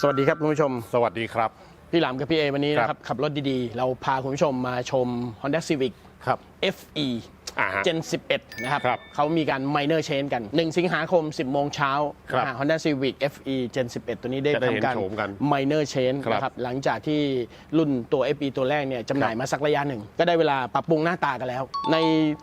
สวัสดีครับคุณผู้ชม สวัสดีครับ พี่หลามกับพี่เอวันนี้นะคครัรับบขับรถดีๆ เราพาคุณผู้ชมมาชม Honda Civic ครับ FE อ่าฮะ Gen 11 นะครับ ครับเขามีการ minor change กัน 1 สิงหาคม 10 โมงเช้าครับนะฮะ Honda Civic FE Gen 11 ตัวนี้ได้จะได้เห็นทำการ โฉมกัน minor change ครับนะครับ หลังจากที่รุ่นตัว FE ตัวแรกเนี่ยจำหน่ายมาสักระยะหนึ่ง ก็ได้เวลาปรับปรุงหน้าตากันแล้ว ใน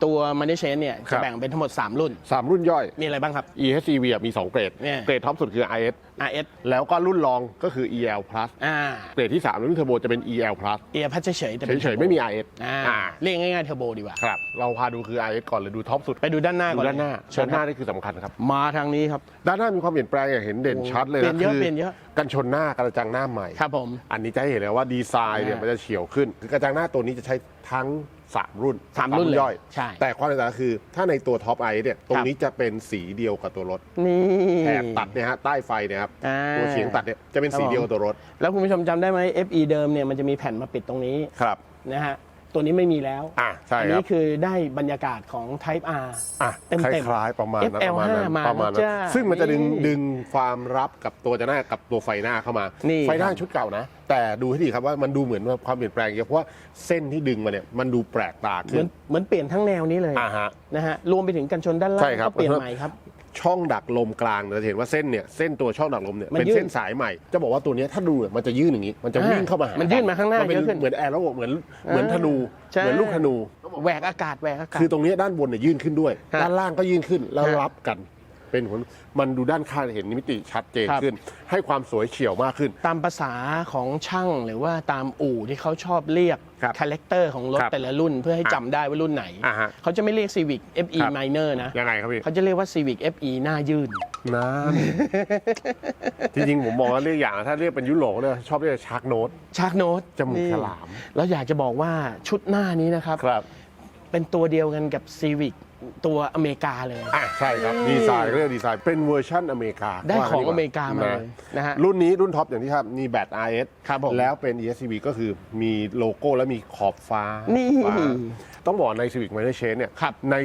ตัว minor change เนี่ยครัจะบ แบ่งเป็นทั้งหมด 3 รุ่น สามรุ่นย่อย มีอะไรบ้างครับ EHEV อะมี 2 เกรด เนี่ย เกรดท็อปสุดคือ IS RS แล้วก็รุ่นรองก็คือ EL Plus อ่าเกรดที่3รุ่นเทอร์โบจะเป็น EL Plus เอียพัชเฉยๆแต่เป็น เฉยๆ ไม่มี IS อ่าอ่าเรียกง่ายๆเทอร์โบดีกว่า ครับเราพาดูคือ IS ก่อนเลยดูท็อปสุดไปดูด้านหน้าดูก่อนด้านหน้าเชิญด้านคหรัน้าบนี่คือสำคัญครับ มาทางนี้ครับ ด้านหน้ามีความเปลี่ยนแปลงอย่างเห็นเด่นโอ้ชัดเลยเปลี่นะยนเยอะคืเปลี่ยนเยอะ กันชนหน้ากระจังหน้าใหม่ ครับผม อันนี้จะให้เห็นเลยว่าดีไซน์เนี่ยอ่ามัมันจะเฉียวขึ้น คือกระจังหน้าตัวนี้จะใช้ทั้ง 3รุ่นสามรุ่นเลยย่อย ใช่แต่ความแตกต่างคือถ้าในตัวท็อปไอเนี่ยตรคงรับนี้จะเป็นสีเดียวกับตัวรถนี่แถบตัดเนี่ยฮะใต้ไฟเนี่ยครับอ่า ตัวเฉียงตัดเนี่ยจะเป็นสีเดียวกับตัวรถแล้วคุณผู้ชมจำได้ไหม FE เดิมเนี่ยมันจะมีแผ่นมาปิดตรงนี้ครับ นะฮะ ตัวนี้ไม่มีแล้ว อะใช่อัคนี้รับคือได้บรรยากาศของ Type R อะเต็มคๆล้ายๆประมาณนั้น FL5 ประมาณนั้นมาประมาณนะนั้นจ๊ะซึ่งมันจะดึงนี่ดึงความรับกับตัวจะหน้ากับตัวไฟหน้าเข้ามา นี่ไฟหน้าครับชุดเก่านะ แต่ดูให้ดีครับว่ามันดูเหมือนว่าความเปลี่ยนแปลงเยอะเพราะว่าเส้นที่ดึงมาเนี่ยมันดูแปลกตาเหขึ้มือนนเหมือนเปลี่ยนทั้งแนวนี้เลยอ่าฮะ นะฮะรวมไปถึงกันชนด้านล่าใช่งครับ ก็เปลี่ยนใหม่ครับ ช่องดักลมกลางเราจะเห็นว่าเส้นเนี่ยเส้นตัวช่องดักลมเนี่ยมันเป็นยื่นเส้นสายใหม่จะบอกว่าตัวเนี้ยถ้าดูเนี่ยมันจะยื่นอย่างนี้ มันจะวิ่งเข้ามาหามัมันยื่นมาข้างหน้าเป็นเยอะขึ้นเหมือนแอร์แล้วเหมือนเหมือนธนูใช่ เหมือนลูกธนู แหวกอากาศแหวกอากาศ คือตรงนี้ด้านบนเนี่ยยื่นขึ้นด้วยฮะด้านล่างก็ยื่นขึ้นแล้วฮะรับกัน เป็นผลมันดูด้านข้างเห็นมิติชัดเจนครับ ขึ้น ให้ความสวยเฉียวมากขึ้น ตามภาษาของช่างหรือว่าตามอู่ที่เขาชอบเรียกครับคาแรคเตอร์ของรถครับแต่ละรุ่นเพื่อให้อะจำได้ว่ารุ่นไหน อ่าฮะเขาจะไม่เรียก Civic FE ครับ Minor นะ ยังไงครับพี่เขาจะเรียกว่า Civic FE หน้ายื่นน้ำ จริงๆ ผมมองว่าเรียกอย่างนะถ้าเรียกเป็นยุโรปเนี่ยชอบเรียกชาร์กโนต ชาร์กโนตจมูกฉลาม แล้วอยากจะบอกว่าชุดหน้านี้นะครับ ครับ เป็นตัวเดียวกันกับ Civic ตัวอเมริกาเลย อะใช่ครับดีไซน์เรียกดีไซน์เป็นเวอร์ชันอเมริกาได้ของว่อเมริกามาเลยนะฮะรุ่นนี้รุ่นท็อปอย่างที่ครับมีแบต RS ครับผมแล้วเป็น ESCV ก็คือมีโลโก้และมีขอบฟ้านี่ฟ้าต้องบอกใน Civic Minor Change เนี่ยครับใน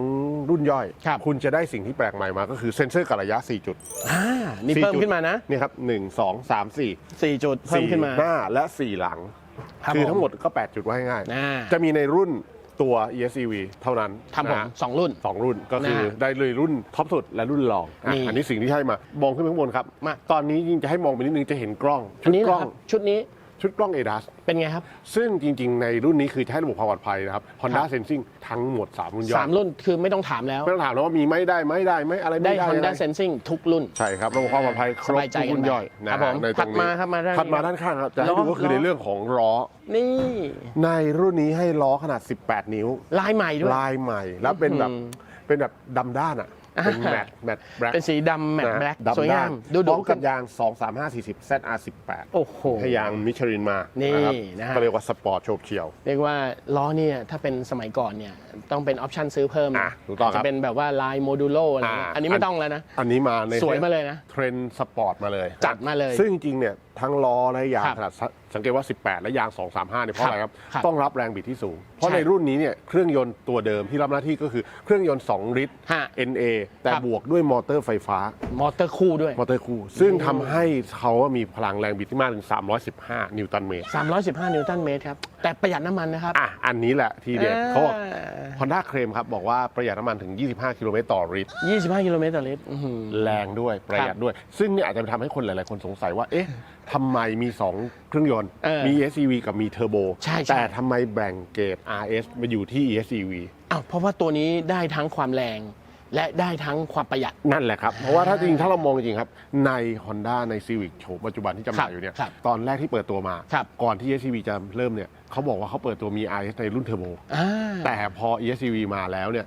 2 รุ่นย่อยครับณจะได้สิ่งที่แปลกใหม่มาก็คือเซ็นเซอร์กับระยะ 4 จุดอ่านี่สี่เพิ่มจุดขึ้นมานะนี่ครับ 1 2 3 4 4 จุดเพิ่มขึ้นมาหน้าและ 4 หลังครับคือผมทั้งหมดก็ 8 จุดไว้ง่ายอ่าจะมีในรุ่น ตัว ESCV เท่านั้นครับผมนะฮะสองรุ่น สองรุ่นก็คือนะฮะได้เลยรุ่นท็อปสุดและรุ่นรองอะนี่อันนี้สิ่งที่ให้มามองขึ้นไปข้างบนครับ มา ตอนนี้ยิ่งจะให้มองไปนิดนึงจะเห็นกล้องอันนี้กนะล้อง ครับชุดนี้ ชุดกล้อง ADAS เป็นไงครับ ซึ่งจริง ๆ ในรุ่นนี้คือจะให้ระบบความปลอดภัยนะครับครั Honda บ Sensing ทั้งหมด 3 รุ่นย่อสามยรุ่นคือไม่ต้องถามแล้ว ไม่ต้องถามแล้วว่ามีไม่ได้ไม่ได้ไม่อะไรได้ ไม่ได้ Honda อะไร Sensing ทุกรุ่น ใช่ครับระบบความปลอดภัยครสบบายใจทุกรุ่นกันไปย่อยนะครับผมในตรงนี้ถัดมาครับมาด้านนี้ถัดมาด้านข้างครับจะให้ล้อดูก็คือล้อ ในเรื่องของล้อ นี่ ในรุ่นนี้ให้ล้อขนาด 18 นิ้ว ลายใหม่ด้วย ลายใหม่แล้วเป็นแบบอืมเป็นแบบดำด้านอะ เป็นอ่าแมตต์แมตต์แบล็คเป็นสีดำแมตต์นะแบล็กดำสวยงามด้นดูพร้ดูอมกับยาง 2 3 5 40 ZR18 โอ้โหให้ยางมิชลินมานี่นี่นะฮะก็เรียกว่าสปอร์ตโฉบเฉี่ยว เรียกว่าล้อเนี่ยถ้าเป็นสมัยก่อนเนี่ยต้องเป็นออปชั่นซื้อเพิ่มนะอะถูกต้องครับาจจะเป็นแบบว่าลายโมดูโลอะไรเงี้ยอ่าอันนี้ไม่ต้องแล้วนะ อันนี้มาในสวยมาเลยนะเทรนด์สปอร์ตมาเลยจัดมาเลย ซึ่งจริงๆเนี่ยทั้งล้อและยางครับขนาดสังเกตว่า 18 และยาง 235เนี่ยเพราะอะไรครับ ครับต้องรับแรงบิดที่สูง เพราะใช่ในรุ่นนี้เนี่ยเครื่องยนต์ตัวเดิมที่รับหน้าที่ก็คือเครื่องยนต์ 2 ลิตร ฮะ NA แต่ครับ บวกด้วยมอเตอร์ไฟฟ้า มอเตอร์คู่ด้วย มอเตอร์คู่ ซึ่งทำให้เขามีพลังแรงบิดที่มากถึง 315 นิวตันเมตร 315 นิวตันเมตรครับ แต่ประหยัดน้ำมันนะครับ อะอันนี้แหละทีเด็ดอ่า เขาบอก Honda เคลมครับ บอกว่าประหยัดน้ำมันถึง 25 กิโลเมตรต่อลิตร 25 กิโลเมตรต่อลิตรอื้อหือ แรงด้วยประหยัดด้วย ซึ่งเนี่ยอาจจะทำให้คนหลาย ๆ คนสงสัยว่า เอ๊ะทำไมมี 2 เครื่องยนต์ เออมี SCV กับมีเทอร์โบ ใช่ใช่ แต่ทำไมแบ่งเกรด RS มาอยู่ที่ SCV อ้าวเพราะว่าตัวนี้ได้ทั้งความแรง และได้ทั้งความประหยัด นั่นแหละครับ เพราะว่าถ้าจริงถ้าเรามองจริงๆครับ ใน Honda ใน Civic โฉมปัจจุบันที่จำหน่ายอยู่เนี่ยครับตอนแรกที่เปิดตัวมา ครับ ก่อนที่ SCV จะเริ่มเนี่ยเขาบอกว่าเขาเปิดตัวมี RS ในรุ่นเทอร์โบ อ่า แต่พอ ESCV มาแล้วเนี่ย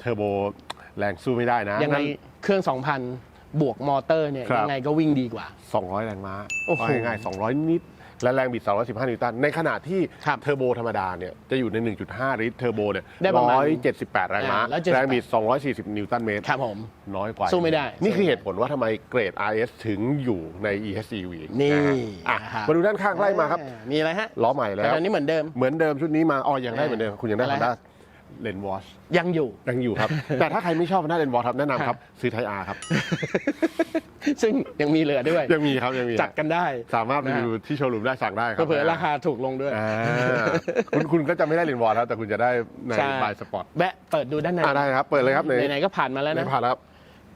เทอร์โบแรงสู้ไม่ได้นะยังไงนั่น เครื่อง 2,000 บวกมอเตอร์เนี่ยครับ ยังไงก็วิ่งดีกว่า 200 แรงม้าโอ้โหว่าง่ายๆ200 นิด และแรงบิด215 นิวตัน ในขณะที่ครับเทอร์โบธรรมดาเนี่ยจะอยู่ใน 1.5 ลิตรเทอร์โบเนี่ยได้ประมาณ178 แรงม้า อ่าแล้ว78 แรงบิด 240 นิวตันเมตร ครับผม น้อยกว่าสู้ไม่ได้นี่คือสู้ไม่ได้เหตุผลว่าทำไมเกรด RS ถึงอยู่ใน ESCV นี่ะฮะอะนะครับ มาดูด้านข้างไล่มาครับอ่มีอะไรฮะล้อใหม่แล้วแต่อันนี้เหมือนเดิม เหมือนเดิมชุดนี้มาอ๋อยังได้เหมือนเดิมคุณยังได้ อะไร Honda ฮะ เลนวอชยังอยู่ ยังอยู่ครับ แต่ถ้าใครไม่ชอบหน้าเลนวอชครับแนะนำครับ ซื้อไทอาครับ ซึ่งยังมีเหลือด้วย ยังมีครับยังมีจัดกันได้ สามารถไปดูที่โชว์รูมได้สั่งได้ครับเผื่อๆราคาถูกลงด้วยอ่าคุณคุณก็จะไม่ได้เลนวอชแล้วแต่คุณจะได้ในใช่บายสปอร์ตแวะเปิดดูด้านในอ่าได้ครับ เปิดเลยครับในไหนๆก็ผ่านมาแล้วในนะผ่านครับ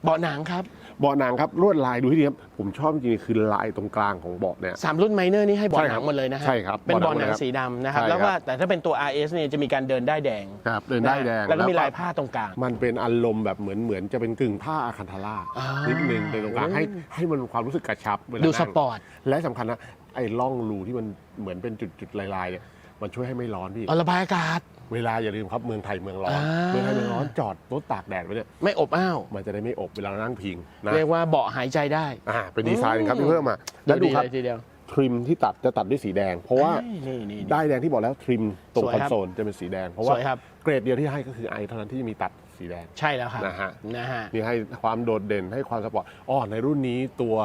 เบาะหนังครับ เบาะหนังครับลวดลายดูให้ดีครับผมชอบจริงๆคือลายตรงกลางของเบาะเนี่ย สามรุ่นไมเนอร์นี่ให้เบาะใช่หครันับงหมดเลยนะฮะใช่ครับเป็นเบาะหนังเบาะหนังสีดำนะครับ ใช่แล้วครับว่าแต่ถ้าเป็นตัว RS เนี่ยจะมีการเดินได้แดงครับเดินได้แดงแล้วก็มีลายผ้าตรงกลาง มันเป็นอารมณ์แบบเหมือนเหมือนจะเป็นกึ่งผ้าอาคันทาร่าอ่านิดนึงในตรงกลางให้ให้มันความรู้สึกกระชับเวลาดูนั่งสปอร์ต และสำคัญนะไอ้ร่องรูที่มันเหมือนเป็นจุดๆลายๆเนี่ย มันช่วยให้ไม่ร้อนพี่ เอาระบายอากาศ เวลาอย่าลืมครับเมืองไทยเมืองร้อน อ่า เมืองไทยเมืองร้อนจอดรถตากแดดไว้เนี่ยไม่อบอ้าว มันจะได้ไม่อบเวลาเรานั่งพิงนะเรียกว่าเบาะหายใจได้อ่าเป็นดีไซน์หนึงครับอืมที่เพิ่มมาแล้วดูดีครับเลยทีเดียวทริมที่ตัดจะตัดด้วยสีแดง เพราะว่านี่นี่นี่ ได้แดงที่บอกแล้วทริมตรงสวยคอนครับโซลจะเป็นสีแดงเพราะว่าสวยครับ เกรดเดียวที่ให้ก็คือไอเท่านั้นที่มีตัดสีแดง ใช่แล้วครับนะฮะ นะฮะ นี่ให้ความโดดเด่นให้ความสปอร์ตอ๋อในรุ่นนี้ตัว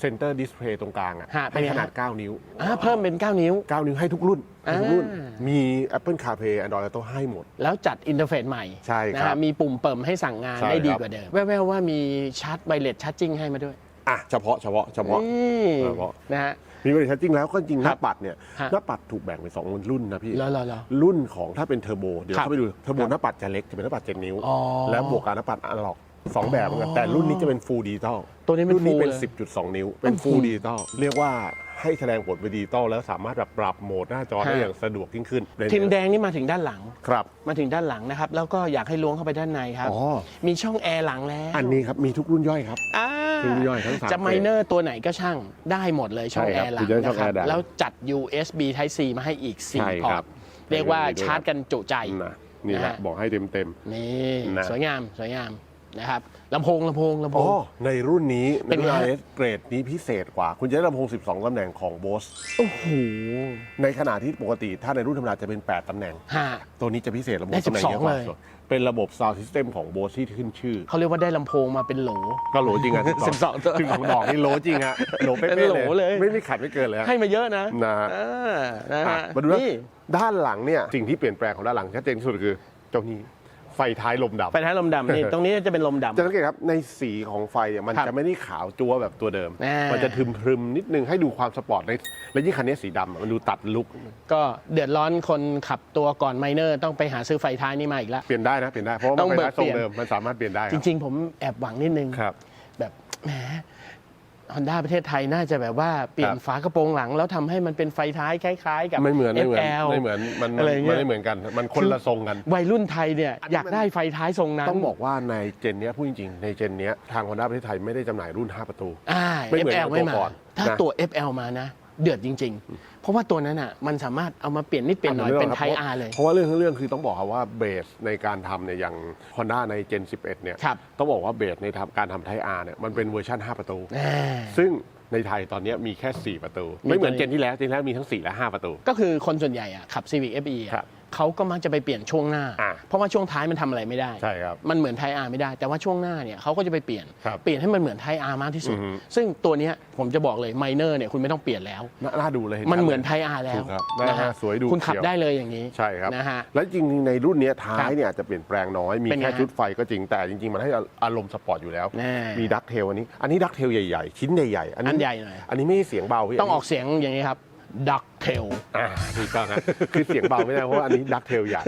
เซนเตอร์ดิสเพลย์ตรงกลางอะฮะเป็นให้ไงขนาดฮะ9นิ้ว อ่าเพิ่มเป็น 9 นิ้ว 9 นิ้วให้ทุกรุ่นให้ทุกรุ่น อ่า มี Apple CarPlay Android Auto ให้หมด แล้วจัดอินเทอร์เฟซใหม่ใช่ครับนะฮะมีปุ่มเปิมให้สั่งงานใช่ได้ดีครับ กว่าเดิม แว่วๆว่ามีชาร์จไวเลสชาร์จจิ้งให้มาด้วยอะเฉพาะเฉพาะเฉพาะ นี่เฉพาะ นะฮะ มีบริษัทจริงแล้วก็จริงหครัน้าบปัดเนี่ยฮะ หน้าปัดถูกแบ่งเป็นสองรุ่นนะพี่ แล้วแล้วรุ่นของถ้าเป็นเทอร์โบ เดี๋ยวครับเข้าไปดูเทอร์โบครับหน้าปัดจะเล็กจะเป็นหน้าปัดเจ็ดนิ้ว อ๋อแล้วบวกกับหน้าปัดอะล็อก สองแบบเหมือนกันแต่รุ่นนี้จะเป็นฟูลดิจิตอลตัวนี้เป็นรุ่นนี้ full เป็นเลย 10.2 นิ้ว เป็นฟูลดิจิตอลเรียกว่าให้แสดงผลเป็นดิจิตอลแล้วสามารถแบบปรับโหมดหน้าจอได้ฮะ อย่างสะดวกยิ่งขึ้นในทิมแดงนี่มาถึงด้านหลัง ครับ มาถึงด้านหลังนะครับ แล้วก็อยากให้ล้วงเข้าไปด้านในครับ อ๋อ มีช่องแอร์หลังแล้วอันนี้ครับมีทุกรุ่นย่อยครับ อ่ารุ่นย่อยทั้งสามจะไมเนอร์ตัวไหนก็ช่างได้หมดเลยช่องใช่แอครับร์หลังมีด้วยช่นะองครัแอร์หลังแล้วจัด USB Type C มาให้อีก ใช่4 พอครัร์ต บเรียกว่าให้ดูด้วยชาร์จกันจุใจ นะนี่แหละนะ บอกให้เต็มเต็ม นี่ นะ สวยงาม สวยงาม นะครับลำโพงลำโพงลำๆโพอ๋งอในรุ่นนี้ในเป็นรุ่น ไงฮะ RS เกรดนี้พิเศษกว่า คุณจะได้ลำโพง 12 ตำแหน่งของ Bose โอ้โหในขณะที่ปกติถ้าในรุ่นธรรมดาจะเป็น 8 ตำแหน่ง ฮะ ตัวนี้จะพิเศษระบบได้ตำแหน่งเยอะกว่า12เลย เป็นระบบ Sound System ของ Bose ที่ขึ้นชื่อ เขาเรียกว่าได้ลำโพงมาเป็นโหล ก็โหลจริงอะ12ตัวถึงของดอกนี่โหลจริงอะโหลเป๊ะเป็นๆโหลเลย ไม่มีขัดไม่เกินเลยฮะ ให้มาเยอะนะนะฮะ อ่านะอะฮะมาดูนะนี่ ด้านหลังเนี่ย สิ่งที่เปลี่ยนแปลงของด้านหลังชัดเจนที่สุดคือเจ้านี้ ไฟท้ายลมดับไฟท้ายลมดำนี่ ตรงนี้จะเป็นลมดำ จะสังเกตครับในสีของไฟเนี่ยมันครับจะไม่ได้ขาวจั๊วแบบตัวเดิม อ่ามั มันจะทึมพรึมๆนิดนึงให้ดูความสปอร์ตในและยิ่งคันนี้สีดำอะมันดูตัดลุคก็เดือดร้อนคนขับตัวก่อนไมเนอร์ต้องไปหาซื้อไฟท้ายนี่มาอีกแล้ว เปลี่ยนได้นะเปลี่ยนได้เพราะว่าต้มัอนงไฟท้ายทรงเบิกเปลี่ยน เดิมมันสามารถเปลี่ยนได้คจรับริง ๆ ผมแอบหวังนิดนึง ครับ แบบแหม ฮอนด้าประเทศไทยน่าจะแบบว่าเปลี่ยนครับฝากระโปรงหลัง แล้วทำให้มันเป็นไฟท้ายคล้าย ๆ กับไม่เหมือนไม่เหมือน FL ไม่เหมือนมันอะไรมันเงี้ยไม่เหมือนกัน มันคนละทรงกัน วัยรุ่นไทยเนี่ยอันนี้อยากมันได้ไฟท้ายทรงนั้นต้องบอกว่าในเจนเนี้ยพูดจริงๆในเจนเนี้ยทางฮอนด้าประเทศไทยไม่ได้จำหน่ายรุ่น 5 ประตูอ่าไม่เหมือน FL กับไม่ตัวมาก่อนถ้านะตัว FL มานะ เดือดจริง ๆ เพราะว่าตัวนั้นอะมันสามารถเอามาเปลี่ยนนิดเปลี่ยนหน่อยเป็นไทยอาร์เลย เพราะว่าเรื่องทั้งเรื่องคือต้องบอกครับว่าเบสในการทำเนี่ยอย่าง Honda ใน Gen 11 เนี่ย ครับ ต้องบอกว่าเบสในทำการทำไทย R เนี่ยมันเป็นเวอร์ชัน5 ประตู อ่า ซึ่งในไทยตอนเนี้ยมีแค่ 4 ประตู ไม่เหมือนตัวนี้เจนที่แล้วเจนที่แล้วมีทั้ง 4 และ 5 ประตู ก็คือคนส่วนใหญ่อะขับ Civic FE อะครับ เขาก็มักจะไปเปลี่ยนช่วงหน้า อะเพราะว่าช่วงท้ายมันทำอะไรไม่ได้ ใช่ครับมันเหมือนไทอาร์ไม่ได้ แต่ว่าช่วงหน้าเนี่ยเขาก็จะไปเปลี่ยน ครับเปลี่ยนให้มันเหมือนไทอาร์มากที่สุด อือฮึ ซึ่งตัวเนี้ยผมจะบอกเลยไมเนอร์เนี่ยคุณไม่ต้องเปลี่ยนแล้ว น่าน่าดูเลยมันเหมือนไทอาร์แล้ถูวกครับนะนะฮะฮะสวยดูคุณขับเขียว ได้เลยอย่างนี้ใช่ครับ นะฮะ และจริงๆในรุ่นเนี้ยท้าครัยบเนี่ยจะเปลี่ยนแปลงน้อย มีเป็นไงแค่ฮะชุดไฟก็จริงแต่จริงๆ มันให้อารมณ์สปอร์ตอยู่แล้ว แน่มีดักเทลอันนี้ อันนี้ดักเทลใหญ่ๆ ชิ้นใหญ่ๆ อันนี้อันใหญ่หน่อย อันนี้ไม่ใช่เสียงเบาพี่ต้องออกเสียงอย่างนี้ครับ ดักเทลอ่าถูกต้องครับคือเสียงเบาไม่ได้เพราะว่าอันนี้ดักเทลใหญ่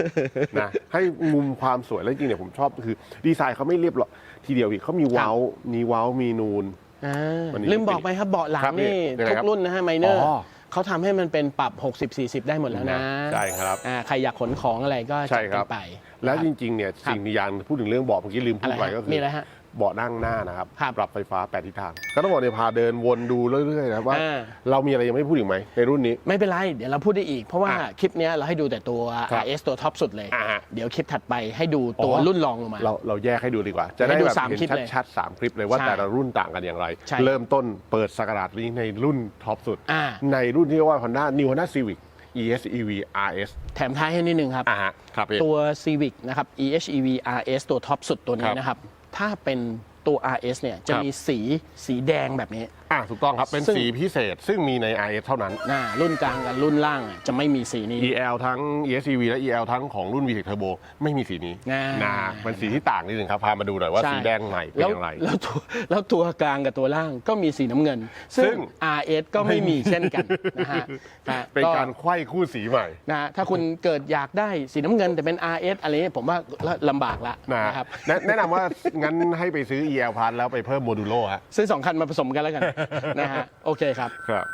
นะให้มุมความสวยแล้วจริงๆเนี่ยผมชอบคือ ดีไซน์เขาไม่เรียบหรอกทีเดียวอีกเขามีเว้ามีเว้ามีนูน อ่าวันนี้ลืมบอกไปครับเบาะหลังครับนี่ยังไงทุครักบรุ่นนะฮะไมเนอร์อ๋อ เขาทำให้มันเป็นปรับ 60-40 ได้หมดแล้วนะใช่ครับ อ่าใครอยากขนของอะไรก็ใช่จัดคกัรันบ ไปแล้วครับจริงๆเนี่ยครับสิ่งมีอย่างพูดถึงเรื่องเบาะเมื่อกี้ลืมพูดไปอะไรฮะก็คือมีอะไรฮะ เบาะนั่งหน้านะครับครับปรับไฟฟ้าแปดทิศทาง ก็ต้องบอกเนี่ยพาเดินวนดูเรื่อยๆนะว่า อ่า เรามีอะไรยังไม่พูดอีกไหมในรุ่นนี้ ไม่เป็นไร เดี๋ยวเราพูดได้อีก เพราะว่าอะคลิปเนี้ยเราให้ดูแต่ตัว ครับ RS ตัวท็อปสุดเลย อ่าฮะ เดี๋ยวคลิปถัดไปให้ดูตัวอ๋อรุ่นรองลงมา เราเราแยกให้ดูดีกว่า จะได้ให้ดูแบบสามเห็นคลิปเลยชัดๆสามคลิปเลยว่าใช่แต่ละรุ่นต่างกันอย่างไร ใช่เริ่มต้นเปิดสกราดนี้ในรุ่นท็อปสุด อ่า ในรุ่นที่เรียกว่า Honda New Honda Civic ES EV RS แถมท้ายให้นิดนึงครับ อ่าฮะครับพี่ ตัว Civic นะครับ EHEV RS ตัวท็อปสุดตัวคนี้รับ นะครับ ถ้าเป็นตัว RS เนี่ยจะครับมีสีสีแดงแบบนี้ อะถูกต้องครับ เป็นซึ่ง สีพิเศษ ซึ่งมีใน RS เท่านั้น หน้ารุ่นกลางกับรุ่นล่างอะจะไม่มีสีนี้ EL ทั้ง ESCV และ EL ทั้งของรุ่น VTEC Turbo ไม่มีสีนี้อ่าน นะเป็นสีที่ต่างนิดนึงครับ พามาดูหน่อยว่าใช่สีแดงใหม่เป็นแล้วอย่างไรแล้วตัวแล้วตัวกลางกับตัวล่างก็มีสีน้ำเงิน ซึ่ซึ่ง ง RS ก็ไม่มีเช่นกันนะฮะนะเป็นการไขว้คู่สีใหม่ นะฮะถ้าคุณเกิดอยากได้สีน้ำเงินแต่เป็น RS อะไรเงี้ยผมว่าลำบากละนะนะครับแนะแนะนำว่างั้นให้ไปซื้อ EL พันแล้วไปเพิ่มโมดูโลฮะ ซื้อสองคันมาผสมกันแล้วกันนะฮะโอเคครับ ครับ